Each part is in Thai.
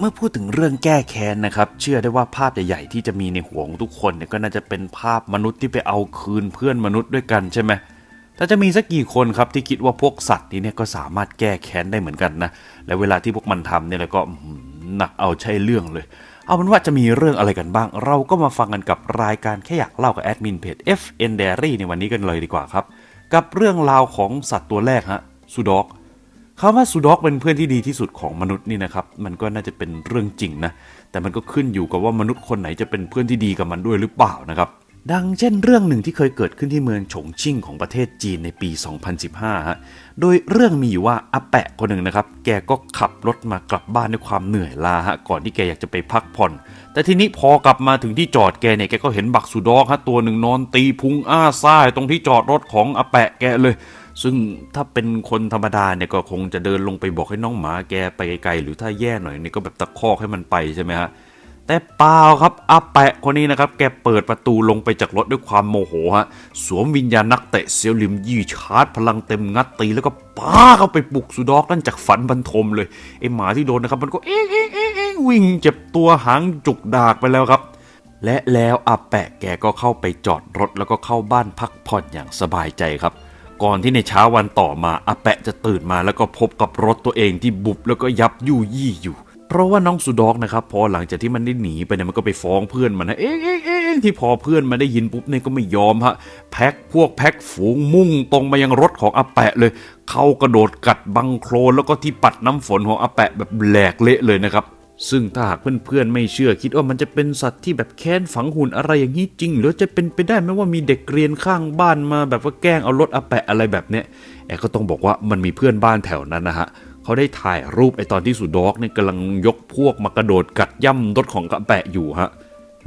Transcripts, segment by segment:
เมื่อพูดถึงเรื่องแก้แค้นนะครับ เชื่อได้ว่าภาพใหญ่ๆที่จะมีในหัวของทุกคนเนี่ยก็น่าจะเป็นภาพมนุษย์ที่ไปเอาคืนเพื่อนมนุษย์ด้วยกันใช่ไหมแต่จะมีสักกี่คนครับที่คิดว่าพวกสัตว์นี้เนี่ยก็สามารถแก้แค้นได้เหมือนกันนะและเวลาที่พวกมันทำเนี่ยแล้วก็อื้อหือหนักเอาใช่เรื่องเลย เอาเป็นว่าจะมีเรื่องอะไรกันบ้าง เราก็มาฟังกันกับรายการแค่อยากเล่ากับแอดมินเพจ FN Diary ในวันนี้กันเลยดีกว่าครับ กับเรื่องราวของสัตว์ตัวแรกฮะซูด็อก คำว่าซูด็อกเป็นเพื่อนที่ดีที่สุดของมนุษย์นี่นะครับ มันก็น่าจะเป็นเรื่องจริงนะ แต่มันก็ขึ้นอยู่กับว่ามนุษย์คนไหนจะเป็นเพื่อนที่ดีกับมันด้วยหรือเปล่านะครับ ดังเช่นเรื่องหนึ่งที่เคยเกิดขึ้นที่เมืองฉงชิ่งของประเทศจีนในปี 2015 ฮะ โดยเรื่องมีอยู่ว่าอาแปะคนหนึ่งนะครับ แกก็ขับรถมากลับบ้านด้วยความเหนื่อยล้าฮะ ก่อนที่แกอยากจะไปพักผ่อน แต่ทีนี้พอกลับมาถึงที่จอดแกเนี่ย แกก็เห็นบักซูดอกฮะตัวหนึ่งนอนตีพุงอ้าซ่ายตรงที่จอดรถของอาแปะแกเลย ซึ่งถ้าเป็นคนธรรมดาเนี่ยก็คงจะเดินลงไปบอกให้น้องหมาแกไปไกลๆหรือถ้าแย่หน่อยเนี่ยก็แบบตะคอกให้มันไปใช่ไหมฮะ แต่เปล่าครับอาแปะคนนี้นะครับแกเปิดประตูลงไปจากรถด้วยความโมโหฮะสวมวิญญาณนักเตะเซียวลิมยี่ชาร์จพลังเต็มงัดตีแล้วก็ป้าเข้าไปปลุกสุดอกนั่นจากฝันบรรทมเลยไอหมาที่โดนนะครับมันก็เอ๊ะเอ๊ะเอ๊ะเอ๊ะวิ่งเจ็บตัวหางจุกดากไปแล้วครับ และแล้วอาแปะแกก็เข้าไปจอดรถแล้วก็เข้าบ้านพักผ่อนอย่างสบายใจครับก่อนที่ในเช้าวันต่อมาอาแปะจะตื่นมาแล้วก็พบกับรถตัวเองที่บุบแล้วก็ยับยู่ยี่อยู่ เพราะว่าน้องสุดอกนะครับพอหลังจากที่มันได้หนีไปเนี่ยมันก็ไปฟ้องเพื่อนมันนะเอ๊ะเอ๊ะเอ๊ะที่พอเพื่อนมาได้ยินปุ๊บเนี่ยก็ไม่ยอมฮะแพ็คพวกแพ็คฝูงมุ่งตรงมายังรถของอาแปะเลย เข้ากระโดดกัดบังโครนแล้วก็ที่ปัดน้ำฝนของอาแปะแบบแหลกเละเลยนะครับซึ่งถ้าหากเพื่อนๆไม่เชื่อคิดว่ามันจะเป็นสัตว์ที่แบบแค้นฝังหุ่นอะไรอย่างนี้จริง หรือจะเป็นไปได้ไหมว่ามีเด็กเรียนข้างบ้านมาแบบว่าแกล้งเอารถอาแปะอะไรแบบเนี้ยแอก็ต้องบอกว่ามันมีเพื่อนบ้านแถวนั้นนะฮะ เขาได้ถ่ายรูปไอตอนที่สุดอกเนี่ยกำลังยกพวกมากระโดดกัดย่ำรถของกระแปะอยู่ฮะ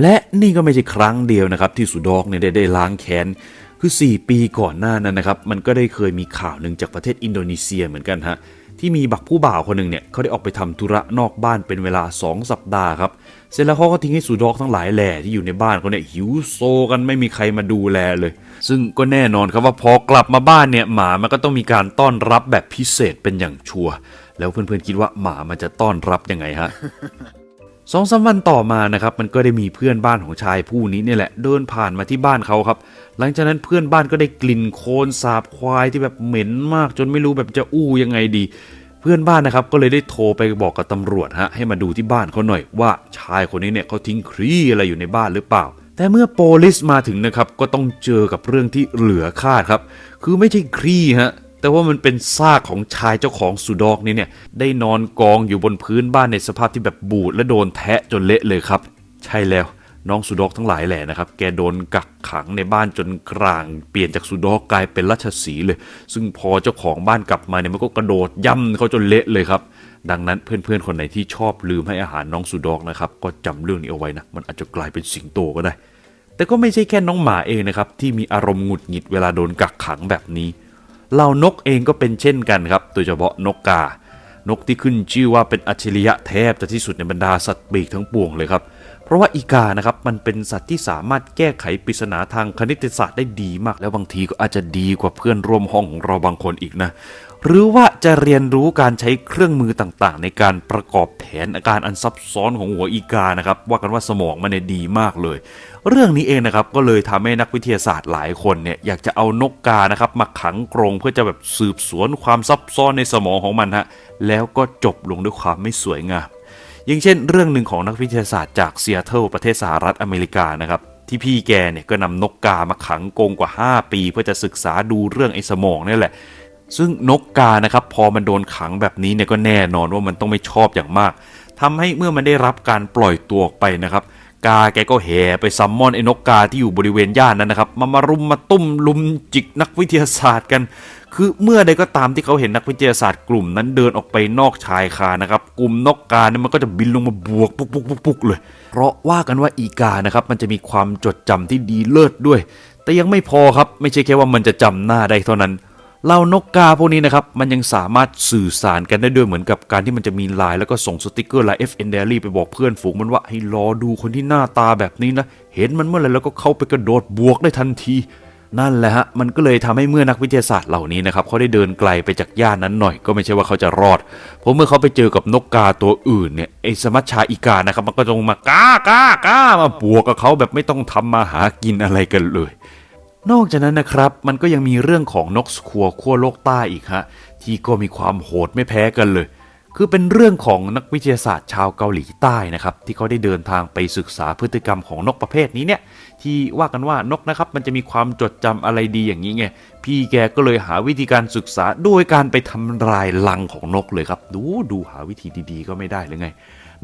และนี่ก็ไม่ใช่ครั้งเดียวนะครับ ที่สุดอกเนี่ยได้ได้ล้างแค้นคือ 4 ปีก่อนหน้านั้นนะครับ มันก็ได้เคยมีข่าวหนึ่งจากประเทศอินโดนีเซียเหมือนกันฮะ ที่มีบักผู้บ่าวคนหนึ่งเนี่ยเขาได้ออกไปทำธุระนอกบ้านเป็นเวลา 2 สัปดาห์ครับ เสร็จแล้วเขาก็ทิ้งให้สุดอกทั้งหลายแหล่ที่อยู่ในบ้านเขาเนี่ยหิวโซกันไม่มีใครมาดูแลเลย ซึ่งก็แน่นอนครับว่าพอกลับมาบ้านเนี่ยหมามันก็ต้องมีการต้อนรับแบบพิเศษเป็นอย่างชัวร์แล้วเพื่อนๆคิดว่าหมามันจะต้อนรับยังไงฮะ สองสามวันต่อมานะครับมันก็ได้มีเพื่อนบ้านของชายผู้นี้เนี่ยแหละเดินผ่านมาที่บ้านเขาครับ หลังจากนั้นเพื่อนบ้านก็ได้กลิ่นโคลนสาบควายที่แบบเหม็นมาก จนไม่รู้แบบจะอู้ยังไงดี เพื่อนบ้านนะครับก็เลยได้โทรไปบอกกับตำรวจฮะให้มาดูที่บ้านเขาหน่อยว่าชายคนนี้เนี่ยเขาทิ้งครีอะไรอยู่ในบ้านหรือเปล่า แต่เมื่อโปลิสมาถึงนะครับก็ต้องเจอกับเรื่องที่เหลือคาดครับ คือไม่ใช่ครีฮะ แต่ว่ามันเป็นซากของชายเจ้าของสุดอกนี่เนี่ย ได้นอนกองอยู่บนพื้นบ้านในสภาพที่แบบบูดและโดนแทะจนเละเลยครับ ใช่แล้วน้องสุดอกทั้งหลายแหละนะครับ แกโดนกักขังในบ้านจนกลาง เปลี่ยนจากสุดอกกลายเป็นราชสีเลย ซึ่งพอเจ้าของบ้านกลับมาเนี่ยมันก็กระโดดย่ำเขาจนเละเลยครับ ดังนั้นเพื่อนๆคนไหนที่ชอบลืมให้อาหารน้องสุดอกนะครับ ก็จำเรื่องนี้เอาไว้นะ มันอาจจะกลายเป็นสิงโตก็ได้ แต่ก็ไม่ใช่แค่น้องหมาเองนะครับที่มีอารมณ์หงุดหงิดเวลาโดนกักขังแบบนี้ เหล่านกเองก็เป็นเช่นกันครับ โดยเฉพาะนกกา นกที่ขึ้นชื่อว่าเป็นอัจฉริยะแทบจะที่สุดในบรรดาสัตว์ปีกทั้งปวงเลยครับ เพราะว่าอีกานะครับมันเป็นสัตว์ที่สามารถแก้ไขปริศนาทางคณิตศาสตร์ได้ดีมาก แล้วบางทีก็อาจจะดีกว่าเพื่อนร่วมห้องของเราบางคนอีกนะ หรือว่าจะเรียนรู้การใช้เครื่องมือต่างๆ ในการประกอบแผนอาการอันซับซ้อนของหัวอีกานะครับว่ากันว่าสมองมันเนี่ยดีมากเลย เรื่องนี้เองนะครับก็เลยทำให้นักวิทยาศาสตร์หลายคนเนี่ยอยากจะเอานกกานะครับมาขังกรงเพื่อจะแบบสืบสวนความซับซ้อนในสมองของมันฮะแล้วก็จบลงด้วยความไม่สวยงามอย่างเช่น เรื่องหนึ่งของนักวิทยาศาสตร์จากเซีแอตเทิลประเทศสหรัฐอเมริกานะครับที่พี่แกเนี่ยก็นำนกกามาขังกรงกว่า 5 ปี เพื่อจะศึกษาดูเรื่องไอ้สมองนี่แหละ ซึ่งนกกานะครับพอมันโดนขังแบบนี้เนี่ยก็แน่นอนว่ามันต้องไม่ชอบอย่างมากทำให้เมื่อมันได้รับการปล่อยตัวออกไปนะครับ กาแกก็แห่ไปซัมมอนไอ้นกกาที่อยู่บริเวณย่านนั้นนะครับ มามารุมมาตุ้มลุมจิกนักวิทยาศาสตร์กัน คือเมื่อใดก็ตามที่เขาเห็นนักวิทยาศาสตร์กลุ่มนั้นเดินออกไปนอกชายคานะครับ กลุ่มนกกาเนี่ยมันก็จะบินลงมาบวกปุกปุกปุกปุกเลย เพราะว่ากันว่าอีกานะครับมันจะมีความจดจำที่ดีเลิศด้วย แต่ยังไม่พอครับไม่ใช่แค่ว่ามันจะจำหน้าได้เท่านั้น เหล่านกกาพวกนี้นะครับ มันยังสามารถสื่อสารกันได้ด้วยเหมือนกับการที่มันจะมีไลน์แล้วก็ส่งสติกเกอร์ไลน์ FN Diary ไปบอกเพื่อนฝูงมันว่าให้รอดูคนที่หน้าตาแบบนี้นะ เห็นมันเมื่อไหร่แล้วก็เข้าไปกระโดดบวกได้ทันที นั่นแหละฮะ มันก็เลยทำให้เมื่อนักวิทยาศาสตร์เหล่านี้นะครับเขาได้เดินไกลไปจากย่านนั้นหน่อยก็ไม่ใช่ว่าเขาจะรอด เพราะเมื่อเขาไปเจอกับนกกาตัวอื่นเนี่ยไอ้สมัชชาอีกานะครับมันก็จงมากากากามาบวกกับเขาแบบไม่ต้องทำมาหากินอะไรกันเลย นอกจากนั้นนะครับ มันก็ยังมีเรื่องของนกสคัวขั้วโลกใต้อีกฮะที่ก็มีความโหดไม่แพ้กันเลย คือเป็นเรื่องของนักวิทยาศาสตร์ชาวเกาหลีใต้นะครับ ที่เขาได้เดินทางไปศึกษาพฤติกรรมของนกประเภทนี้เนี่ย ที่ว่ากันว่านกนะครับ มันจะมีความจดจำอะไรดีอย่างนี้ไงพี่แกก็เลยหาวิธีการศึกษาโดยการไปทำลายรังของนกเลยครับ ดูดูหาวิธีดีๆ ก็ไม่ได้หรือไง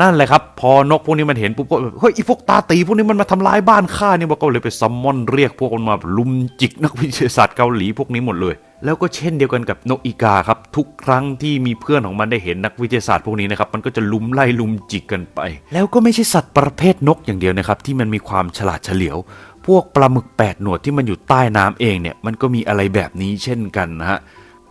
นั่นแหละครับ พอนกพวกนี้มันเห็นปุ๊บก็เฮ้ยไอีพวกตาตีพวกนี้มันมาทำลายบ้านข้าเนี่ยบอกก็เลยไปซัมมอนเรียกพวกมันมาลุมจิกนักวิทยาศาสตร์เกาหลีพวกนี้หมดเลย แล้วก็เช่นเดียวกันกับนกอีกาครับ ทุกครั้งที่มีเพื่อนของมันได้เห็นนักวิทยาศาสตร์พวกนี้นะครับมันก็จะลุมไล่ลุมจิกกันไป แล้วก็ไม่ใช่สัตว์ประเภทนกอย่างเดียวนะครับที่มันมีความฉลาดเฉลียว พวกปลาหมึกแปดหนวดที่มันอยู่ใต้น้ำเองเนี่ยมันก็มีอะไรแบบนี้เช่นกันนะฮะ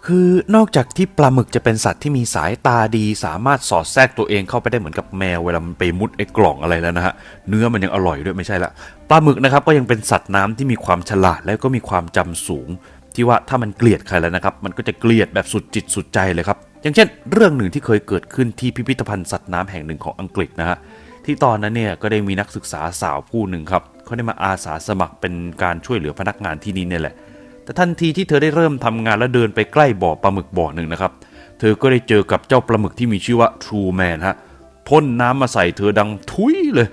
คือนอกจากที่ปลาหมึกจะเป็นสัตว์ที่มีสายตาดี สามารถสอดแทรกตัวเองเข้าไปได้เหมือนกับแมวเวลามันไปมุดไอ้กล่องอะไรแล้วนะฮะเนื้อมันยังอร่อยด้วยไม่ใช่ละปลาหมึกนะครับก็ยังเป็นสัตว์น้ำที่มีความฉลาดและก็มีความจำสูง ที่ว่าถ้ามันเกลียดใครแล้วนะครับ มันก็จะเกลียดแบบสุดจิตสุดใจเลยครับอย่างเช่น เรื่องหนึ่งที่เคยเกิดขึ้นที่พิพิธภัณฑ์สัตว์น้ำแห่งหนึ่งของอังกฤษนะฮะที่ตอนนั้นเนี่ยก็ได้มีนักศึกษาสาวผู้หนึ่งครับเขาได้มาอาสาสมัครเป็นการช่วยเหลือพนักงานที่นี่เนี่ยแหละ แต่ทันทีที่เธอได้เริ่มทำงานและเดินไปใกล้บ่อปลาหมึกบ่อหนึ่งนะครับ เธอก็ได้เจอกับเจ้าปลาหมึกที่มีชื่อว่าทรูแมนฮะพ่นน้ำมาใส่เธอดังทุยเลย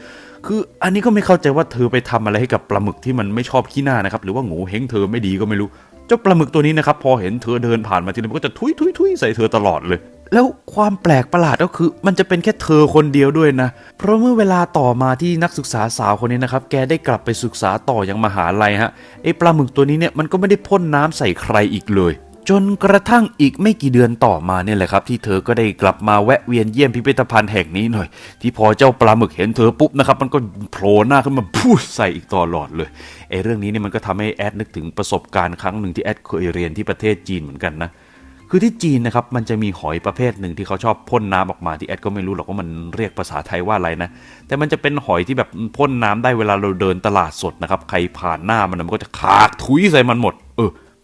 คืออันนี้ก็ไม่เข้าใจว่าเธอไปทำอะไรให้กับปลาหมึกที่มันไม่ชอบขี้หน้านะครับ หรือว่าหงูเฮงเธอไม่ดีก็ไม่รู้ เจ้าปลาหมึกตัวนี้นะครับพอเห็นเธอเดินผ่านมาทีไรมันก็จะทุยทุยทุยใส่เธอตลอดเลย แล้วความแปลกประหลาดก็คือ มันจะเป็นแค่เธอคนเดียวด้วยนะ เพราะเมื่อเวลาต่อมาที่นักศึกษาสาวคนนี้นะครับ แกได้กลับไปศึกษาต่อยังมหาลัยฮะไอปลาหมึกตัวนี้เนี่ยมันก็ไม่ได้พ่นน้ำใส่ใครอีกเลย จนกระทั่งอีกไม่กี่เดือนต่อมาเนี่ยแหละครับ ที่เธอก็ได้กลับมาแวะเวียนเยี่ยมพิพิธภัณฑ์แห่งนี้หน่อย ที่พอเจ้าปลาหมึกเห็นเธอปุ๊บนะครับมันก็โผล่หน้าขึ้นมาพูดใส่อีกตลอดเลยไอเรื่องนี้เนี่ยมันก็ทำให้แอดนึกถึงประสบการณ์ครั้งหนึ่งที่แอดเคยเรียนที่ประเทศจีนเหมือนกันนะ คือที่จีนนะครับมันจะมีหอยประเภทหนึ่งที่เขาชอบพ่นน้ำออกมาที่แอดก็ไม่รู้หรอกว่ามันเรียกภาษาไทยว่าอะไรนะ แต่มันจะเป็นหอยที่แบบพ่นน้ำได้เวลาเราเดินตลาดสดนะครับ ใครผ่านหน้ามันนะมันก็จะขากถุยใส่มันหมด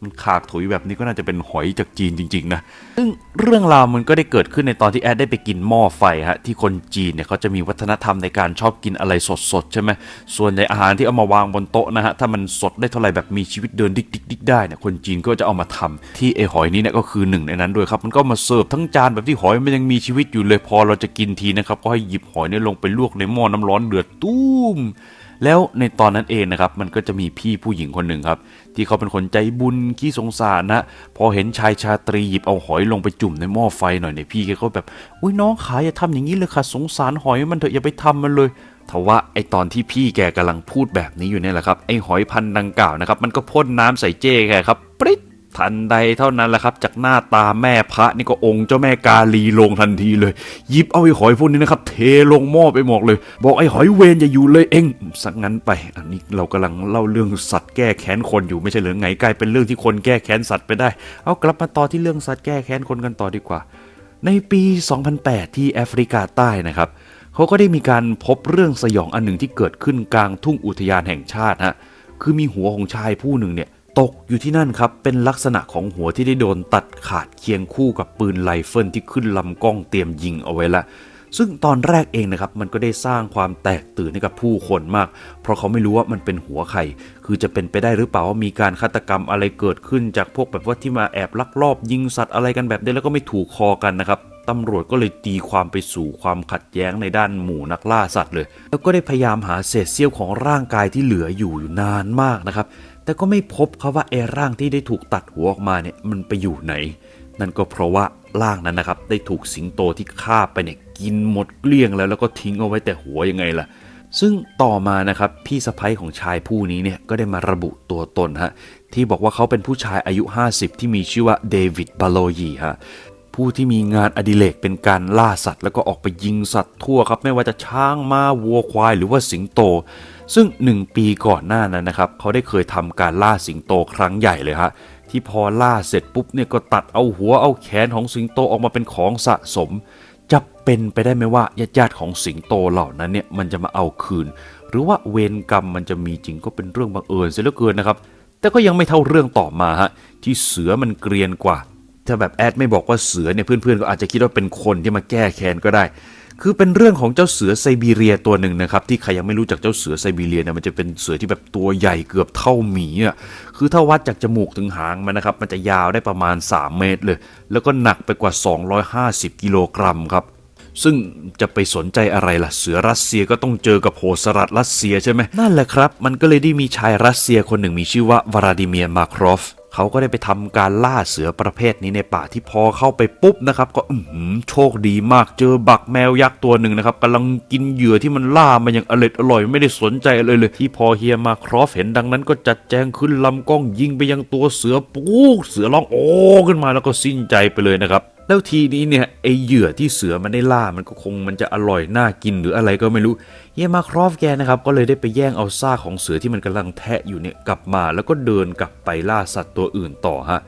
มันขากถุยแบบนี้ก็น่าจะเป็นหอยจากจีนจริง ๆ นะ ซึ่งเรื่องราวมันก็ได้เกิดขึ้นในตอนที่แอดได้ไปกินหม้อไฟฮะที่คนจีนเนี่ยเขาจะมีวัฒนธรรมในการชอบกินอะไรสดๆ ใช่ไหมส่วนในอาหารที่เอามาวางบนโต๊ะนะฮะถ้ามันสดได้เท่าไหร่แบบมีชีวิตเดินดิกดิกได้เนี่ยคนจีนก็จะเอามาทำที่ไอหอยนี้เนี่ยก็คือหนึ่งในนั้นด้วยครับมันก็มาเสิร์ฟทั้งจานแบบที่หอยมันยังมีชีวิตอยู่เลยพอเราจะกินทีนะครับก็ให้หยิบหอยเนี่ยลงไปลวกในหม้อน้ำร้อนเดือดตุ้ม แล้วในตอนนั้นเองนะครับมันก็จะมีพี่ผู้หญิงคนหนึ่งครับ ที่เขาเป็นคนใจบุญขี้สงสารนะ พอเห็นชายชาตรีหยิบเอาหอยลงไปจุ่มในหม้อไฟหน่อยเนี่ยพี่แกก็แบบอุ้ยน้องขายอย่าทำอย่างนี้เลยค่ะสงสารหอยมันเถอะอย่าไปทำมันเลยทว่าไอตอนที่พี่แกกำลังพูดแบบนี้อยู่เนี่ยแหละครับไอหอยพันดังกล่าวนะครับมันก็พ่นน้ำใส่เจ้แกครับปริ๊ด ทันใดเท่านั้นแหละครับ จากหน้าตาแม่พระนี่ก็องค์เจ้าแม่กาลีลงทันทีเลยยิบเอาไอ้หอยพวกนี้นะครับ เทลงหม้อไปหมดเลย บอกไอ้หอยเวนอย่าอยู่เลยเองสักงั้นไป อันนี้เรากำลังเล่าเรื่องสัตว์แก้แค้นคนอยู่ไม่ใช่เหรือไงกลายเป็นเรื่องที่คนแก้แค้นสัตว์ไปได้ เอากลับมาต่อที่เรื่องสัตว์แก้แค้นคนกันต่อดีกว่า ในปี 2008 ที่แอฟริกาใต้นะครับเขาก็ได้มีการพบเรื่องสยองอันหนึ่งที่เกิดขึ้นกลางทุ่งอุทยานแห่งชาติฮะคือมีหัวของชายผู้หนึ่งเนี่ย ตกอยู่ที่นั่นครับ เป็นลักษณะของหัวที่ได้โดนตัดขาดเคียงคู่กับปืนไรเฟิลที่ขึ้นลำกล้องเตรียมยิงเอาไว้ละ ซึ่งตอนแรกเองนะครับมันก็ได้สร้างความแตกตื่นให้กับผู้คนมาก เพราะเขาไม่รู้ว่ามันเป็นหัวใครคือจะเป็นไปได้หรือเปล่าว่ามีการฆาตกรรมอะไรเกิดขึ้นจากพวกแบบว่าที่มาแอบลักลอบยิงสัตว์อะไรกันแบบนี้แล้วก็ไม่ถูกคอกันนะครับ ตำรวจก็เลยตีความไปสู่ความขัดแย้งในด้านหมู่นักล่าสัตว์เลย แล้วก็ได้พยายามหาเศษเสี้ยวของร่างกายที่เหลืออยู่อยู่นานมากนะครับ แต่ก็ไม่พบครับว่าไอ้ร่างที่ได้ถูกตัดหัวออกมาเนี่ยมันไปอยู่ไหน นั่นก็เพราะว่าร่างนั้นนะครับได้ถูกสิงโตที่ฆ่าไปเนี่ยกินหมดเกลี้ยงแล้วแล้วก็ทิ้งเอาไว้แต่หัวยังไงล่ะซึ่งต่อมานะครับพี่สะพ้ยของชายผู้นี้เนี่ยก็ได้มาระบุตัวตนฮะที่บอกว่าเขาเป็นผู้ชายอายุ 50 ที่มีชื่อว่าเดวิดบาโลยีฮะ ผู้ที่มีงานอดิเรกเป็นการล่าสัตว์ แล้วก็ออกไปยิงสัตว์ทั่วครับ ไม่ว่าจะช้างม้าวัวควาย หรือว่าสิงโต ซึ่งหนึ่งปีก่อนหน้านั้นนะครับ เขาได้เคยทำการล่าสิงโตครั้งใหญ่เลยฮะที่พอล่าเสร็จปุ๊บเนี่ยก็ตัดเอาหัวเอาแขนของสิงโตออกมาเป็นของสะสม จะเป็นไปได้ไหมว่าญาติๆของสิงโตเหล่านั้นเนี่ยมันจะมาเอาคืน หรือว่าเวรกรรมมันจะมีจริงก็เป็นเรื่องบังเอิญเสียเหลือเกินนะครับแต่ก็ยังไม่เท่าเรื่องต่อมาฮะที่เสือมันเกรียนกว่า ถ้าแบบแอดไม่บอกว่าเสือเนี่ยเพื่อนๆก็อาจจะคิดว่าเป็นคนที่มาแก้แค้นก็ได้ คือเป็นเรื่องของเจ้าเสือไซบีเรียตัวหนึ่งนะครับที่ใครยังไม่รู้จักเจ้าเสือไซบีเรียเนี่ยมันจะเป็นเสือที่แบบตัวใหญ่เกือบเท่าหมีอะคือถ้าวัดจากจมูกถึงหางมันนะครับมันจะยาวได้ประมาณ 3 เมตรเลย แล้วก็หนักไปกว่า 250 กิโลกรัมครับซึ่งจะไปสนใจอะไรล่ะ เสือรัสเซียก็ต้องเจอกับโหสลัดรัสเซียใช่ไหมนั่นแหละครับ มันก็เลยได้มีชายรัสเซียคนหนึ่งมีชื่อว่าวลาดิเมียร์มาครอฟ เขาก็ได้ไปทำการล่าเสือประเภทนี้ในป่าที่พอเข้าไปปุ๊บนะครับ ก็อือหือโชคดีมากเจอบักแมวยักษ์ตัวหนึ่งนะครับกำลังกินเหยื่อที่มันล่ามาอย่างอร่อยอร่อยไม่ได้สนใจเลยเลย ที่พอเฮียมาครอฟเห็นดังนั้นก็จัดแจงขึ้นลำกล้องยิงไปยังตัวเสือปุ๊กเสือร้องโอ้ขึ้นมาแล้วก็สิ้นใจไปเลยนะครับ แล้วทีนี้เนี่ยไอเหยื่อที่เสือมันได้ล่ามันก็คงมันจะอร่อยน่ากินหรืออะไรก็ไม่รู้เฮียมาครอฟแกนะครับก็เลยได้ไปแย่งเอาซากของเสือที่มันกำลังแทะอยู่เนี่ยกลับมาแล้วก็เดินกลับไปล่าสัตว์ตัวอื่นต่อฮะ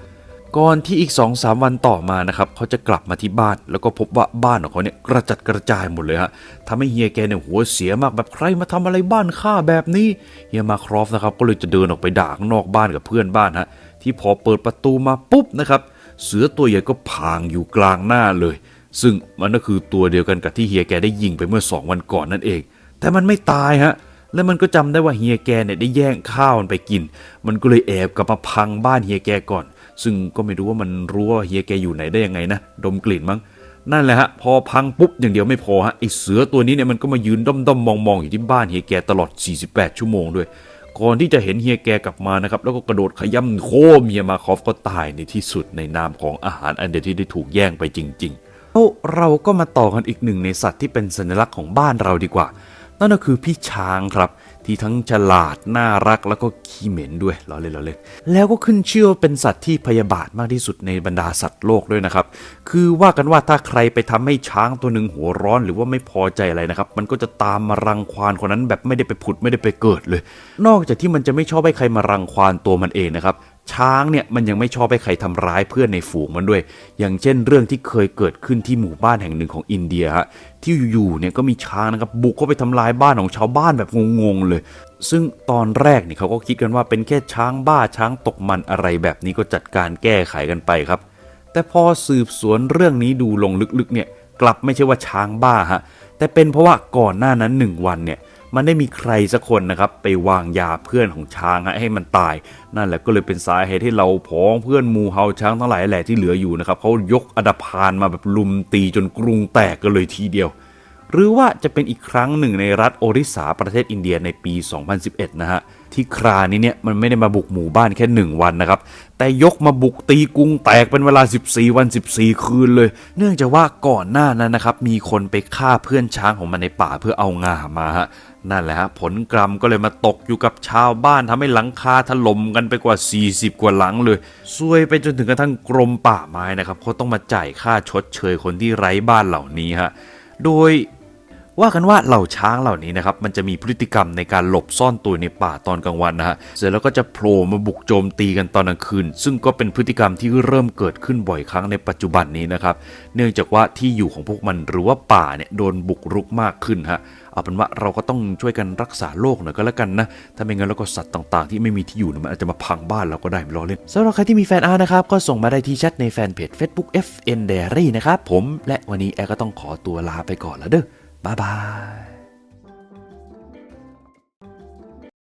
ก่อนที่อีก2อสวันต่อมานะครับเขาจะกลับมาที่บ้านแล้วก็พบว่าบ้านของเขาเนี่ยกระจัดกระจายหมดเลยฮะทำให้เฮียแกเนี่ยหัวเสียมากแบบใครมาทำอะไรบ้านข้าแบบนี้เฮียมาครอฟนะครับก็เลยจะเดินออกไปด่าข้างนอกบ้านกับเพื่อนบ้านฮะที่พอเปิดประตูมาปุ๊บนะครับ เสือตัวใหญ่ก็พางอยู่กลางหน้าเลย ซึ่งมันก็คือตัวเดียวกันกับที่เฮียแกได้ยิงไปเมื่อ2วันก่อนนั่นเอง แต่มันไม่ตายฮะ และมันก็จำได้ว่าเฮียแกเนี่ยได้แย่งข้าวมันไปกิน มันก็เลยแอบกลับมาพังบ้านเฮียแกก่อน ซึ่งก็ไม่รู้ว่ามันรู้ว่าเฮียแกอยู่ไหนได้ยังไงนะ ดมกลิ่นมั้ง นั่นแหละฮะ พอพังปุ๊บอย่างเดียวไม่พอฮะ ไอเสือตัวนี้เนี่ยมันก็มายืนด้อมๆมองๆอยู่ที่บ้านเฮียแกตลอด 48 ชั่วโมงด้วย ก่อนที่จะเห็นเฮียแกกลับมานะครับ แล้วก็กระโดดขย้ำโค้มเฮียมาคอฟก็ตายในที่สุดในนามของอาหารอันเดียที่ได้ถูกแย่งไปจริงๆแล้วเราก็มาต่อกันอีกหนึ่งในสัตว์ที่เป็นสัญลักษณ์ของบ้านเราดีกว่า นั่นก็คือพี่ช้างครับ ที่ทั้งฉลาดน่ารักแล้วก็ขี้เหม็นด้วยล้อเล่นล้อเล่นแล้วก็ขึ้นเชื่อว่าเป็นสัตว์ที่พยาบาทมากที่สุดในบรรดาสัตว์โลกด้วยนะครับ คือว่ากันว่าถ้าใครไปทำให้ช้างตัวหนึ่งหัวร้อนหรือว่าไม่พอใจอะไรนะครับ มันก็จะตามมารังควานคนนั้นแบบไม่ได้ไปผุดไม่ได้ไปเกิดเลย นอกจากที่มันจะไม่ชอบให้ใครมารังควานตัวมันเองนะครับ ช้างเนี่ยมันยังไม่ชอบให้ใครทำร้ายเพื่อนในฝูงมันด้วย อย่างเช่นเรื่องที่เคยเกิดขึ้นที่หมู่บ้านแห่งหนึ่งของอินเดียฮะที่อยู่ๆเนี่ยก็มีช้างนะครับบุกเข้าไปทำลายบ้านของชาวบ้านแบบงงๆเลย ซึ่งตอนแรกเนี่ยเขาก็คิดกันว่าเป็นแค่ช้างบ้าช้างตกมันอะไรแบบนี้ก็จัดการแก้ไขกันไปครับ แต่พอสืบสวนเรื่องนี้ดูลงลึกๆเนี่ยกลับไม่ใช่ว่าช้างบ้าฮะแต่เป็นเพราะว่าก่อนหน้านั้นหนึ่งวันเนี่ย มันได้มีใครสักคนนะครับไปวางยาเพื่อนของช้างให้มันตาย นั่นแหละก็เลยเป็นสาเหตุที่เราพ้องเพื่อนหมูเฮาช้างทั้งหลายแหละที่เหลืออยู่นะครับเขายกอดาพานมาแบบลุมตีจนกรุงแตกกันเลยทีเดียว หรือว่าจะเป็นอีกครั้งหนึ่งในรัฐโอริสาประเทศอินเดียในปี 2011 นะฮะที่ครานี้เนี่ยมันไม่ได้มาบุกหมู่บ้านแค่ 1 วันนะครับ แต่ยกมาบุกตีกรุงแตกเป็นเวลา 14 วัน 14 คืนเลย เนื่องจากว่าก่อนหน้านั้นนะครับ มีคนไปฆ่าเพื่อนช้างของมันในป่าเพื่อเอางามาฮะ นั่นแหละฮะผลกรรมก็เลยมาตกอยู่กับชาวบ้านทำให้หลังคาถล่มกันไปกว่า 40 กว่าหลังเลยซวยไปจนถึงกระทั่งกรมป่าไม้นะครับเขาต้องมาจ่ายค่าชดเชยคนที่ไร้บ้านเหล่านี้ฮะโดย ว่ากันว่าเหล่าช้างเหล่านี้นะครับมันจะมีพฤติกรรมในการหลบซ่อนตัวในป่าตอนกลางวันนะฮะเสร็จแล้วก็จะโผล่มาบุกโจมตีกันตอนกลางคืน ซึ่งก็เป็นพฤติกรรมที่เริ่มเกิดขึ้นบ่อยครั้งในปัจจุบันนี้นะครับเนื่องจากว่าที่อยู่ของพวกมันหรือว่าป่าเนี่ยโดนบุกรุกมากขึ้นฮะเอาเป็นว่าเราก็ต้องช่วยกันรักษาโลกหน่อยก็แล้วกันนะ ถ้าไม่งั้นแล้วก็สัตว์ต่างๆ ที่ไม่มีที่อยู่มันอาจจะมาพังบ้านเราก็ได้ไม่รอเล่นสำหรับใครที่มีแฟนอาร์นะครับ ก็ส่งมาได้ที่แชทในแฟนเพจ Facebook FN Diary นะครับผมและวันนี้แอร์ก็ต้องขอตัวลาไปก่อนแล้วเด้อ บ๊ายบาย